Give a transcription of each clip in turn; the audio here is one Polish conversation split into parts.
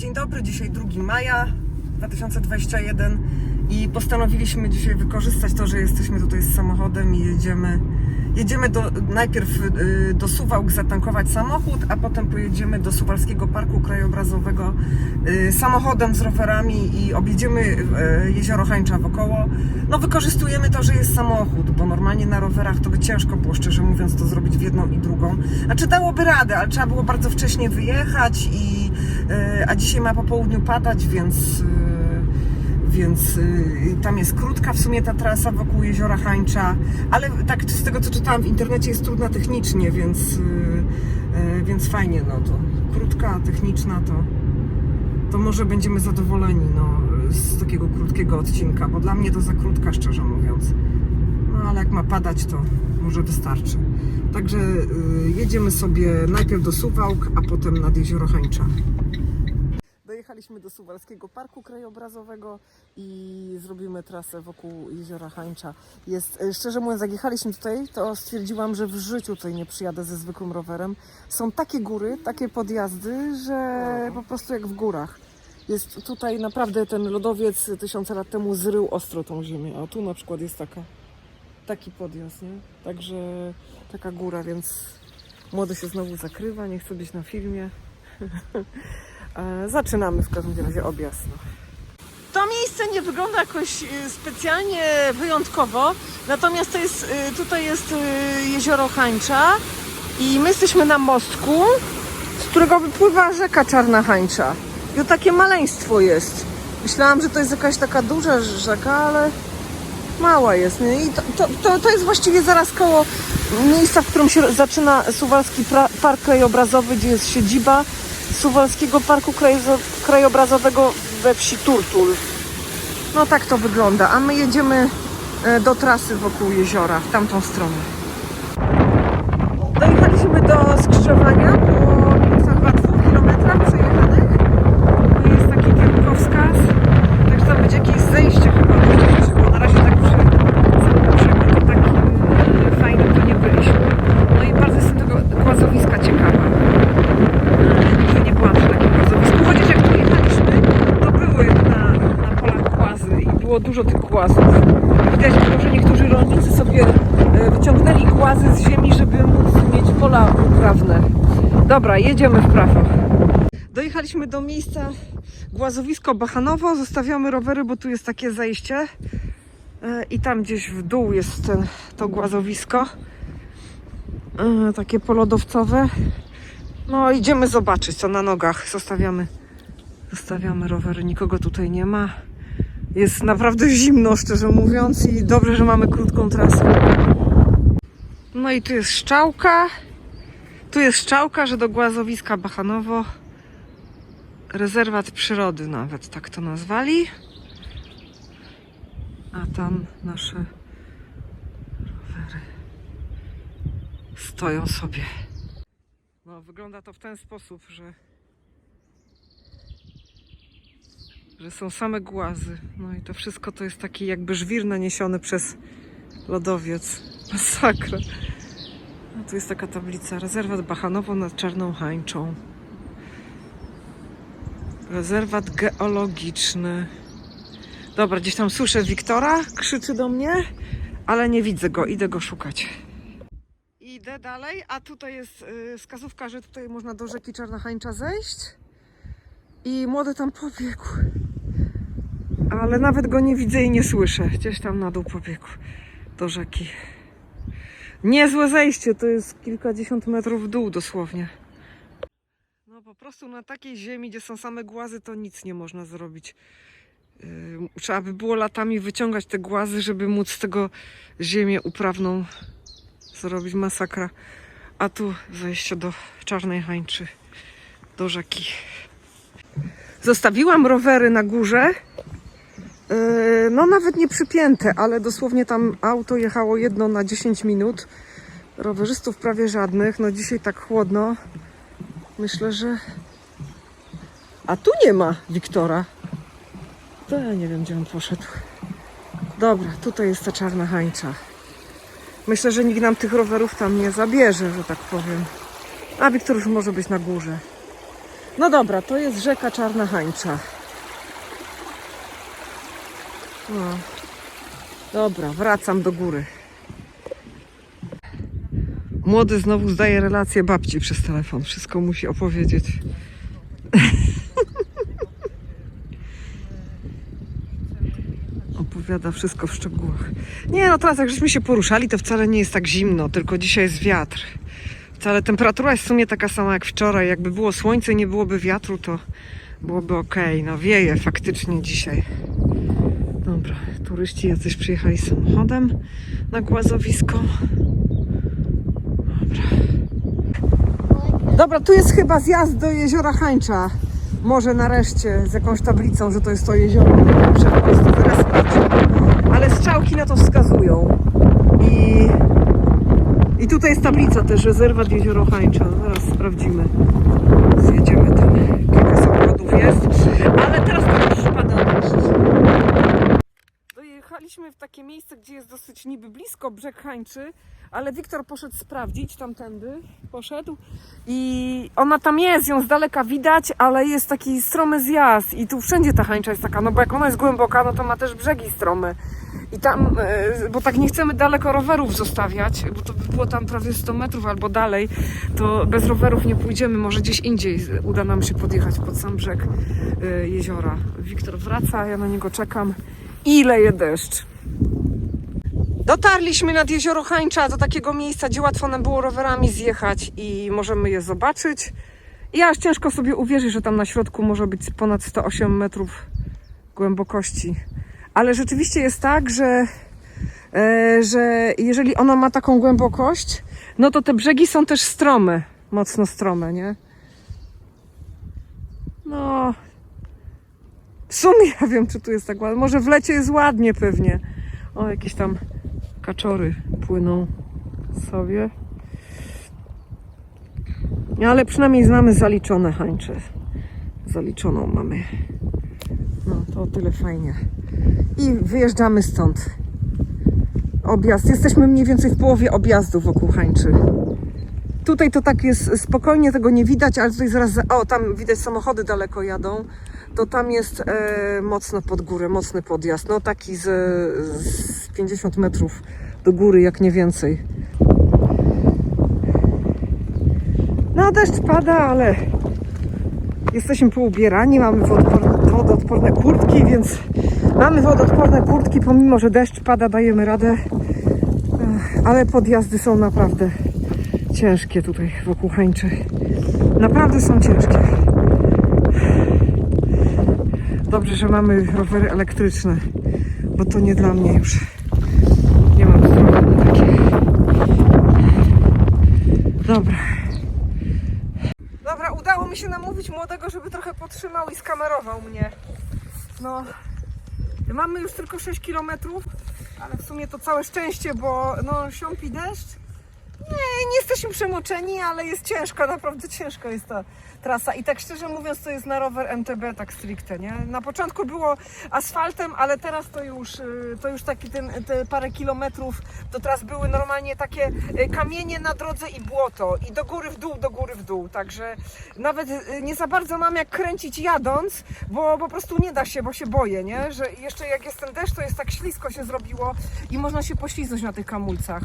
Dzień dobry, dzisiaj 2 maja 2021 i postanowiliśmy dzisiaj wykorzystać to, że jesteśmy tutaj z samochodem i jedziemy. Jedziemy do, najpierw y, do Suwałk zatankować samochód, a potem pojedziemy do Suwalskiego Parku Krajobrazowego y, samochodem z rowerami i objedziemy y, jezioro Hańcza wokoło. No wykorzystujemy to, że jest samochód, bo normalnie na rowerach to by ciężko było, szczerze mówiąc, to zrobić w jedną i drugą. Znaczy dałoby radę, ale trzeba było bardzo wcześnie wyjechać i a dzisiaj ma po południu padać, więc y, więc y, tam jest krótka w sumie ta trasa wokół jeziora Hańcza, ale tak z tego co czytałam w internecie jest trudna technicznie, więc, więc fajnie, no to krótka, techniczna to, to może będziemy zadowoleni no, z takiego krótkiego odcinka, bo dla mnie to za krótka, szczerze mówiąc. Jak ma padać, to może wystarczy. Także y, jedziemy sobie najpierw do Suwałk, a potem nad jezioro Hańcza. Dojechaliśmy do Suwalskiego Parku Krajobrazowego i zrobimy trasę wokół jeziora Hańcza. Jest, e, szczerze mówiąc, jak jechaliśmy tutaj, to stwierdziłam, że w życiu tutaj nie przyjadę ze zwykłym rowerem. Są takie góry, takie podjazdy, że po prostu jak w górach. Jest tutaj naprawdę ten lodowiec tysiące lat temu zrył ostro tą ziemię. A tu na przykład jest taka, taki podjazd, nie? Także taka góra, więc młody się znowu zakrywa, nie chce być na filmie. E, Zaczynamy w każdym razie objazd. No. To miejsce nie wygląda jakoś e, specjalnie wyjątkowo, natomiast to jest, e, tutaj jest jezioro Hańcza i my jesteśmy na mostku, z którego wypływa rzeka Czarna Hańcza. I to takie maleństwo jest. Myślałam, że to jest jakaś taka duża rzeka, ale mała jest. Nie? I to, to, to, to jest właściwie zaraz koło miejsca, w którym się zaczyna Suwalski pra, Park Krajobrazowy, gdzie jest siedziba Suwalskiego Parku Krajo- Krajobrazowego we wsi Turtul. No tak to wygląda, a my jedziemy e, do trasy wokół jeziora, w tamtą stronę. Dojechaliśmy do skrzyżowania po za chyba dwóch kilometrach przejechanych. Tu jest taki kierunkowskaz, także tam będzie jakieś zejście chyba. Bo na razie tak przy samym brzegu to takim e, fajnym to nie byliśmy. No i bardzo jestem tego głazowiska ciekawa. Nigdy nie byłam przy takim głazowisku, chociaż jak tu jechaliśmy, to były na, na polach głazy i było dużo tych głazów. Widać było, że niektórzy rolnicy sobie e, wyciągnęli głazy z ziemi, żeby móc mieć pola uprawne. Dobra, jedziemy w prawo. Dojechaliśmy do miejsca głazowisko Bachanowo, zostawiamy rowery, bo tu jest takie zejście E, i tam gdzieś w dół jest ten, to głazowisko. E, Takie polodowcowe. No, idziemy zobaczyć, co na nogach. Zostawiamy, zostawiamy rowery, nikogo tutaj nie ma. Jest naprawdę zimno, szczerze mówiąc, i dobrze, że mamy krótką trasę. No i tu jest szczałka. Tu jest szczałka, że do głazowiska Bachanowo. Rezerwat przyrody nawet, tak to nazwali. A tam nasze rowery stoją sobie. No, wygląda to w ten sposób, że, że są same głazy. No i to wszystko to jest taki jakby żwir naniesiony przez lodowiec. Masakra. A tu jest taka tablica. Rezerwat Bachanowo nad Czarną Hańczą. Rezerwat geologiczny. Dobra, gdzieś tam słyszę Wiktora, krzyczy do mnie, ale nie widzę go, idę go szukać. Idę dalej, a tutaj jest y, wskazówka, że tutaj można do rzeki Czarna Hańcza zejść. I młody tam pobiegł. Ale nawet go nie widzę i nie słyszę. Gdzieś tam na dół pobiegł do rzeki. Niezłe zejście, to jest kilkadziesiąt metrów w dół dosłownie. No po prostu na takiej ziemi, gdzie są same głazy, to nic nie można zrobić. Yy, Trzeba by było latami wyciągać te głazy, żeby móc z tego ziemię uprawną zrobić masakra. A tu zejście do Czarnej Hańczy, do rzeki. Zostawiłam rowery na górze. Yy, No nawet nie przypięte, ale dosłownie tam auto jechało jedno na 10 minut. Rowerzystów prawie żadnych. No dzisiaj tak chłodno. Myślę, że... A tu nie ma Wiktora. To ja nie wiem, gdzie on poszedł. Dobra, tutaj jest ta czarna hańcza. Myślę, że nikt nam tych rowerów tam nie zabierze, że tak powiem. A Wiktor już może być na górze. No dobra, to jest rzeka Czarna Hańcza. No. Dobra, wracam do góry. Młody znowu zdaje relację babci przez telefon. Wszystko musi opowiedzieć. Opowiada wszystko w szczegółach. Nie, no teraz jak żeśmy się poruszali, to wcale nie jest tak zimno, tylko dzisiaj jest wiatr. Wcale temperatura jest w sumie taka sama jak wczoraj. Jakby było słońce i nie byłoby wiatru, to byłoby ok. No wieje faktycznie dzisiaj. Turyści jacyś przyjechali samochodem na głazowisko. Dobra. Dobra, tu jest chyba zjazd do jeziora Hańcza. Może nareszcie z jakąś tablicą, że to jest to jezioro. Sprawdzić. Ale strzałki na to wskazują. I, I tutaj jest tablica też, rezerwat jezioro Hańcza. Zaraz sprawdzimy. Zjedziemy tam. Kilka samochodów jest. Ale teraz to już pada deszcz. Dojechaliśmy w takie miejsce, gdzie jest dosyć niby blisko brzeg Hańczy, ale Wiktor poszedł sprawdzić tamtędy, poszedł i ona tam jest, ją z daleka widać, ale jest taki stromy zjazd i tu wszędzie ta Hańcza jest taka, no bo jak ona jest głęboka, no to ma też brzegi strome. I tam, e, bo tak nie chcemy daleko rowerów zostawiać, bo to by było tam prawie 100 metrów albo dalej, to bez rowerów nie pójdziemy, może gdzieś indziej uda nam się podjechać pod sam brzeg e, jeziora. Wiktor wraca, ja na niego czekam i leje deszcz. Dotarliśmy nad jezioro Hańcza do takiego miejsca, gdzie łatwo nam było rowerami zjechać i możemy je zobaczyć. I aż ciężko sobie uwierzyć, że tam na środku może być ponad 108 metrów głębokości. Ale rzeczywiście jest tak, że, e, że jeżeli ona ma taką głębokość, no to te brzegi są też strome, mocno strome, nie? No, w sumie ja wiem, czy tu jest tak ładnie. Może w lecie jest ładnie pewnie. O, jakieś tam kaczory płyną sobie. No, Ale przynajmniej znamy zaliczone hańcze. Zaliczoną mamy. No, to o tyle fajnie. I wyjeżdżamy stąd. Objazd. Jesteśmy mniej więcej w połowie objazdu wokół hańczy. Tutaj to tak jest spokojnie, tego nie widać, ale tutaj zaraz, za- o tam widać samochody daleko jadą, to tam jest e, mocno pod górę, mocny podjazd, no taki z, z 50 metrów do góry, jak nie więcej. No deszcz pada, ale jesteśmy poubierani, mamy wodoodporne, wodoodporne kurtki, więc mamy wodoodporne kurtki, pomimo, że deszcz pada, dajemy radę, ale podjazdy są naprawdę ciężkie tutaj wokół Hańczy. Naprawdę są ciężkie. Dobrze, że mamy rowery elektryczne, bo to nie dla mnie już. Nie mam zdrowia na takie. Dobra. Dobra, udało mi się namówić młodego, żeby trochę podtrzymał i skamerował mnie. No, mamy już tylko 6 km, ale w sumie to całe szczęście, bo no, siąpi deszcz. Nie, nie jesteśmy przemoczeni, ale jest ciężko, naprawdę ciężko jest ta trasa. I tak szczerze mówiąc, to jest na rower MTB tak stricte, nie? Na początku było asfaltem, ale teraz to już, y, to już taki ten, te parę kilometrów, to teraz były normalnie takie y, kamienie na drodze i błoto. I do góry w dół, do góry w dół. Także nawet y, nie za bardzo mam jak kręcić jadąc, bo po prostu nie da się, bo się boję, nie? Że jeszcze jak jest ten deszcz, to jest tak ślisko się zrobiło i można się poślizgnąć na tych kamulcach.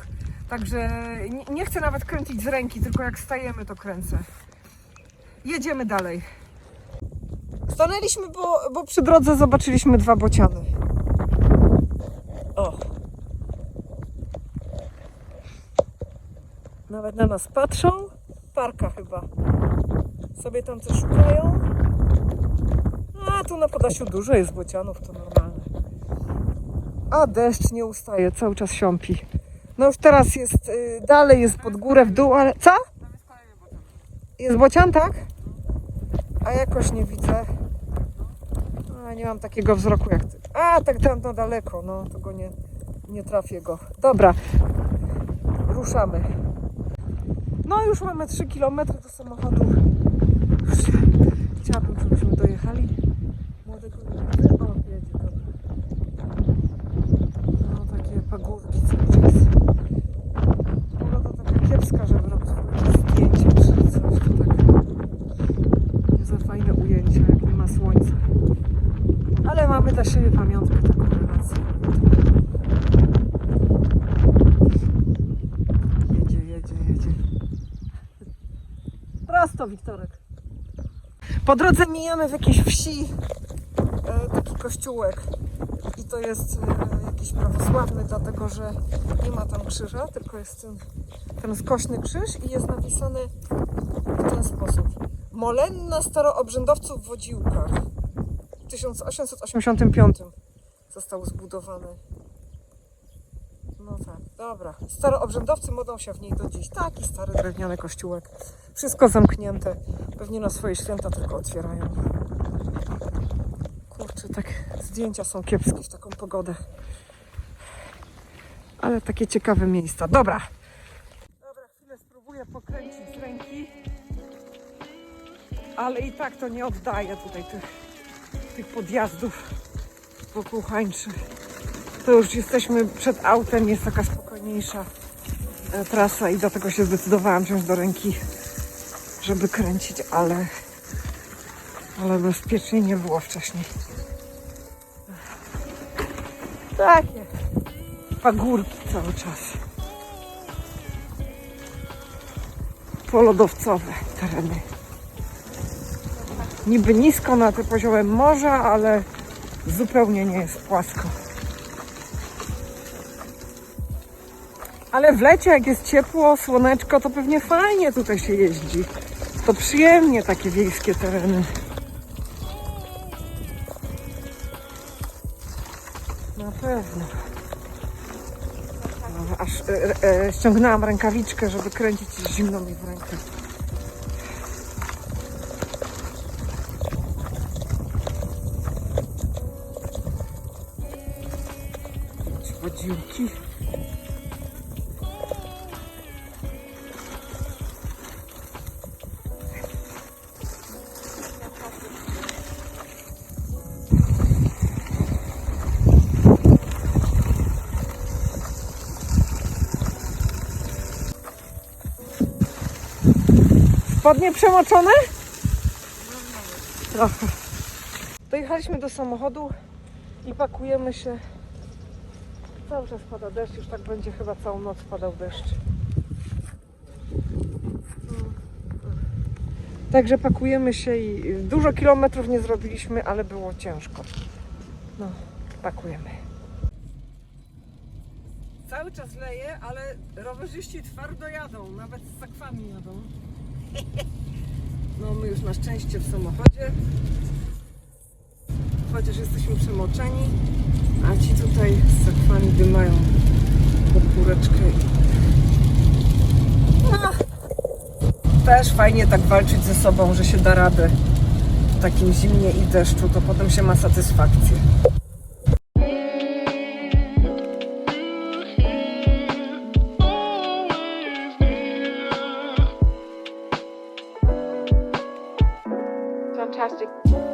Także nie, nie chcę nawet kręcić z ręki, tylko jak stajemy, to kręcę. Jedziemy dalej. Stanęliśmy, bo, bo przy drodze zobaczyliśmy dwa bociany. O. Nawet na nas patrzą. Parka chyba. Sobie tam coś szukają. A tu na Podasiu dużo jest bocianów, to normalne. A deszcz nie ustaje, cały czas siąpi. No już teraz jest, y, dalej jest pod górę, w dół, ale co? Jest bocian, tak? A jakoś nie widzę. A, nie mam takiego wzroku jak ty. A, tak tam no daleko, no to go nie, nie trafię go. Dobra, ruszamy. No już mamy 3 km do samochodu. Chciałabym, żebyśmy dojechali. Młodego nie widzę. O, jedzie, dobra. No takie pagórki cały czas. Pogoda taka kiepska, żeby robić jakieś zdjęcie czy coś, to tak nie za dla siebie pamiątkę taką relację. Jedzie, jedzie, jedzie. Prosto, Wiktorek. Po drodze mijamy w jakiejś wsi e, taki kościółek. I to jest e, jakiś prawosławny, dlatego że nie ma tam krzyża, tylko jest ten, ten skośny krzyż i jest napisane w ten sposób. Molenna staroobrzędowców w Wodziłkach. W 1885 został zbudowany. No tak, dobra. Staroobrzędowcy modlą się w niej do dziś. Taki stary drewniany kościółek. Wszystko zamknięte. Pewnie na swoje święta tylko otwierają. Kurczę, tak zdjęcia są kiepskie w taką pogodę. Ale takie ciekawe miejsca. Dobra. Dobra, chwilę spróbuję pokręcić ręki. Ale i tak to nie oddaje tutaj tych, tych podjazdów wokół Hańczy. To już jesteśmy przed autem, jest taka spokojniejsza e, trasa i dlatego się zdecydowałam wziąć do ręki, żeby kręcić, ale, ale bezpiecznie nie było wcześniej. Takie pagórki cały czas. Polodowcowe tereny. Niby nisko nad poziomem morza, ale zupełnie nie jest płasko. Ale w lecie, jak jest ciepło, słoneczko, to pewnie fajnie tutaj się jeździ. To przyjemnie takie wiejskie tereny. Na pewno. No, Aż e, e, ściągnęłam rękawiczkę, żeby kręcić zimno mi w rękę. Wodziłki. Spodnie przemoczone? Trochę. Dojechaliśmy do samochodu i pakujemy się. Cały czas pada deszcz, już tak będzie chyba całą noc padał deszcz. Także pakujemy się i dużo kilometrów nie zrobiliśmy, ale było ciężko. No, pakujemy. Cały czas leje, ale rowerzyści twardo jadą, nawet z sakwami jadą. No my już na szczęście w samochodzie. Chociaż jesteśmy przemoczeni, a ci tutaj z sakwami dymają pod góreczkę. No, też fajnie tak walczyć ze sobą, że się da radę w takim zimnie i deszczu, to potem się ma satysfakcję. Fantastic.